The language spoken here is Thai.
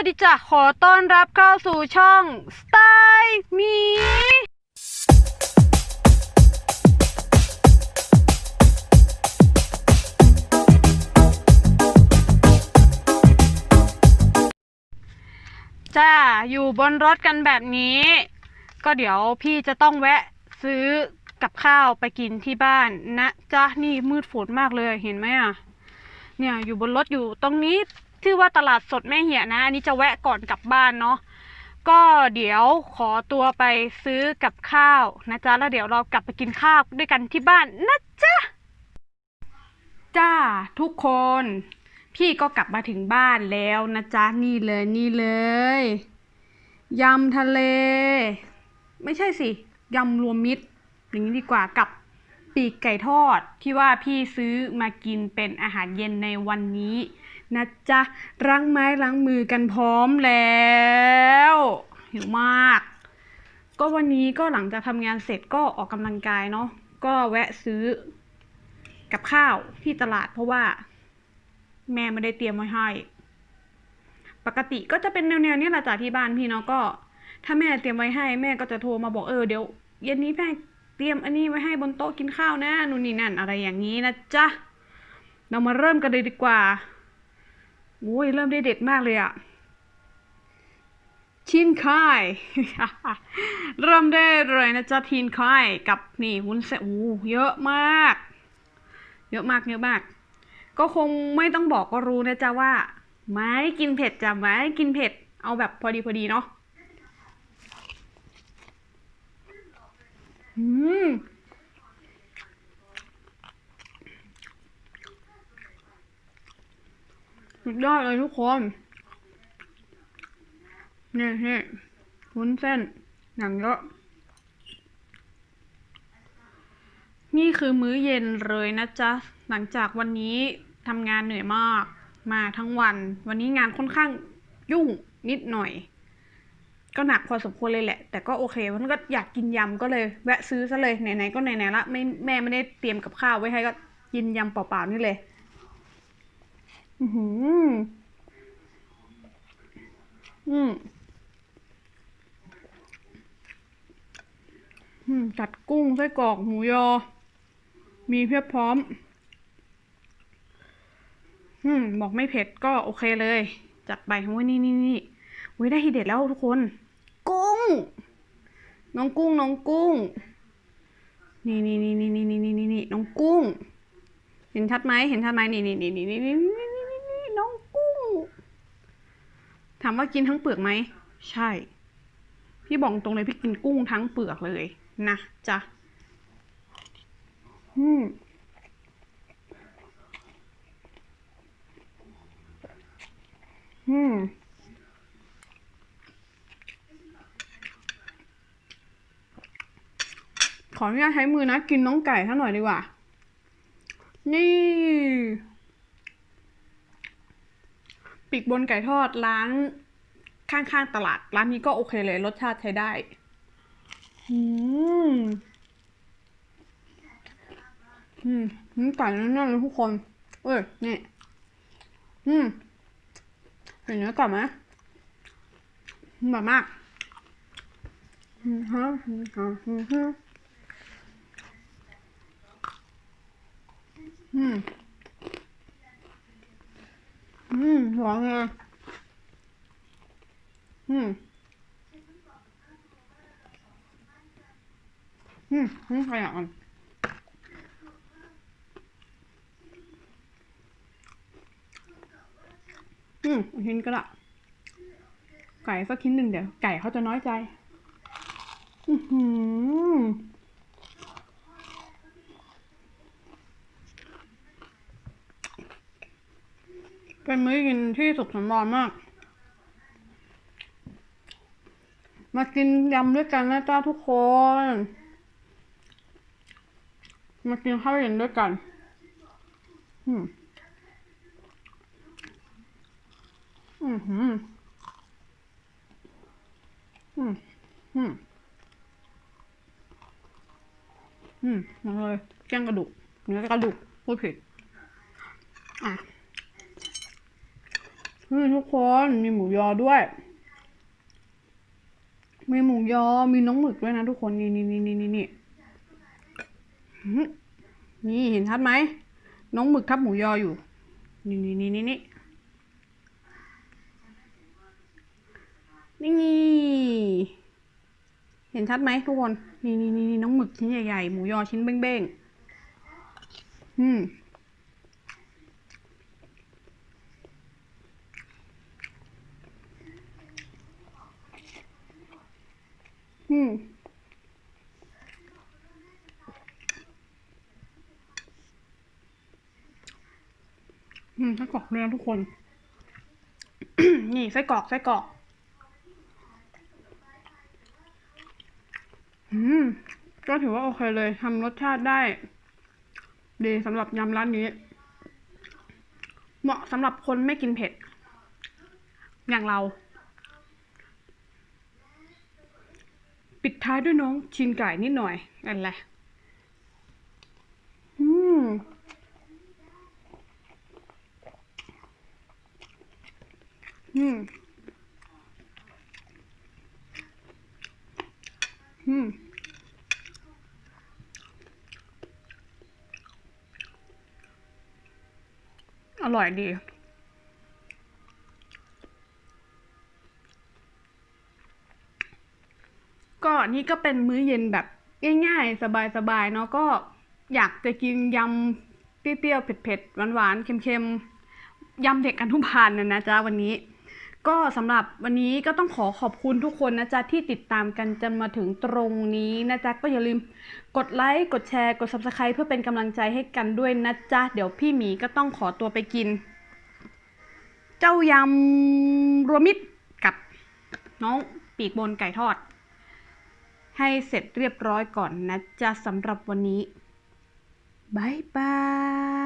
วัสดีจ้ะขอต้อนรับเข้าสู่ช่องสไตล์มีจ้าอยู่บนรถกันแบบนี้ ก็เดี๋ยวพี่จะต้องแวะซื้อกับข้าวไปกินที่บ้านนะจ้านี่มืดฝนมากเลยเห็นไหมอะเนี่ยอยู่บนรถอยู่ตรงนี้ ชื่อว่าตลาดสดแม่เหียนะ อันนี้จะแวะก่อนกลับบ้านเนาะก็เดี๋ยวขอตัวไปซื้อกับข้าวนะจ๊ะ แล้วเดี๋ยวเรากลับไปกินข้าวด้วยกันที่บ้านนะจ๊ะ จ้าทุกคน พี่ก็กลับมาถึงบ้านแล้วนะจ๊ะ นี่เลยนี่เลยยำทะเล ไม่ใช่สิยำรวมมิตรอย่างนี้ดีกว่ากับปีกไก่ทอดที่ว่าพี่ซื้อมากินเป็นอาหารเย็นในวันนี้ นะจ๊ะล้างไม้ล้างมือกันพร้อมแล้วหิวมาก ก็วันนี้ก็หลังจากทำงานเสร็จก็ออกกำลังกายเนาะก็แวะซื้อกับข้าวที่ตลาดเพราะว่า แม่ไม่ได้เตรียมไว้ให้ ปกติก็จะเป็นแนวๆนี้แหละจ้ะที่บ้านพี่เนาะก็ ถ้าแม่เตรียมไว้ให้ แม่ก็จะโทรมาบอกเออเดี๋ยวเย็นนี้แม่เตรียมอันนี้ไว้ให้บนโต๊ะกินข้าวนะนู่นนี่นั่นอะไรอย่างนี้นะจ๊ะเรามาเริ่มกันเลยดีกว่า โอ้ยเริ่มได้เด็ดมากเลยอะชินคายเริ่มได้เลยนะจ๊ะทีนคายกับนี่วุ้นเส้นโอ้เยอะมาก เยอะมากเยอะมาก ก็คงไม่ต้องบอกก็รู้นะจ๊ะว่า ไม่กินเผ็ดจ้ะไม่กินเผ็ด เอาแบบพอดีพอดีเนาะอืม สุดยอดเลยทุกคนนี่นี่วุ้นเส้นหนังเยอะนี่คือมื้อเย็นเลยนะจ๊ะ หลังจากวันนี้ทำงานเหนื่อยมาก มาทั้งวัน วันนี้งานค่อนข้างยุ่งนิดหน่อย ก็หนักพอสมควรเลยแหละ แต่ก็โอเคมันก็อยากกินยำก็เลย แวะซื้อซะเลยไหนๆก็ไหนๆละไม่แม่ไม่ได้เตรียมกับข้าวไว้ให้ก็กินยำเปล่าๆนี่เลย อือหืออืมอืมกัดกุ้งไส้กรอกหมูยอ มีเพียบพร้อม อืม บอกไม่เผ็ดก็โอเคเลย จัดไปโอ้ยนี่นี่นี่โอ้ยได้ทีเด็ดแล้วทุกคน กุ้ง น้องกุ้งน้องกุ้ง นี่นี่นี่นี่นี่นี่นี่นี่น้องกุ้ง เห็นชัดไหมเห็นชัดไหมนี่นี่นี่นี่นี่นี่น้องกุ้ง ถามว่ากินทั้งเปลือกไหม ใช่ พี่บอกตรงเลยพี่กินกุ้งทั้งเปลือกเลยนะจ๊ะอืมอืมขออนุญาตใช้มือนะ กินน้องไก่ท่าหน่อยดีกว่า นี่ ปีกบนไก่ทอดร้านข้างๆตลาด ร้านนี้ก็โอเคเลย รสชาติใช้ได้อืมอืมไก่นั่นเลยทุกคน เอ้ยนี่อืมเห็นเนื้อก่อนไหมแบบมากอืมฮะอืมฮะอืมฮะอืม อืม หวานเลยอืมอืมอืมขยับมันอืมชิ้นก็ละไก่สักชิ้นหนึ่งเดี๋ยว ไก่เขาจะน้อยใจ อือหือ เป็นมื้อกินที่สุขสันต์มาก มากินยำด้วยกันนะจ้าทุกคน มากินข้าวเย็นด้วยกัน อืมอืมหืมอืมอืมอืมมาเลยแกงกระดูกเนื้อกระดูกพูดผิดอะ นี่ทุกคนมีหมูยอด้วย มีหมูยอ มีน้องหมึกด้วยนะทุกคน นี่นี่นี่นี่นี่นี่นี่เห็นชัดไหม น้องหมึกทับหมูยออยู่ นี่นี่นี่นี่นี่นี่ เห็นชัดไหมทุกคน นี่นี่นี่นี่น้องหมึกชิ้นใหญ่ๆ หมูยอชิ้นเบ้งๆ อืม อืมอืมไส้กรอกเลยนะทุกคน นี่ไส้กรอกไส้กรอก อืม ก็ถือว่าโอเคเลยทำรสชาติได้ ดีสำหรับยำร้านนี้ เหมาะสำหรับคนไม่กินเผ็ด อย่างเรา ปิดท้ายด้วยน้องชินไก่นิดหน่อยอันแหละอืมอืมอืมอร่อยดี ก็นี่ก็เป็นมื้อเย็นแบบง่ายๆ สบายๆเนาะก็อยากจะกินยำเปรี้ยวๆเผ็ดๆหวานๆเค็มๆยำเด็กอนุบาลนะนะจ๊ะวันนี้ ก็สำหรับวันนี้ก็ต้องขอขอบคุณทุกคนนะจ๊ะที่ติดตามกันจนมาถึงตรงนี้นะจ๊ะก็อย่าลืมกดไลค์กดแชร์กด subscribe เพื่อเป็นกำลังใจให้กันด้วยนะจ๊ะเดี๋ยวพี่หมีก็ต้องขอตัวไปกิน เจ้ายำรวมมิตรกับน้องปีกบนไก่ทอด ให้เสร็จเรียบร้อยก่อนนะจ๊ะสำหรับวันนี้บายบาย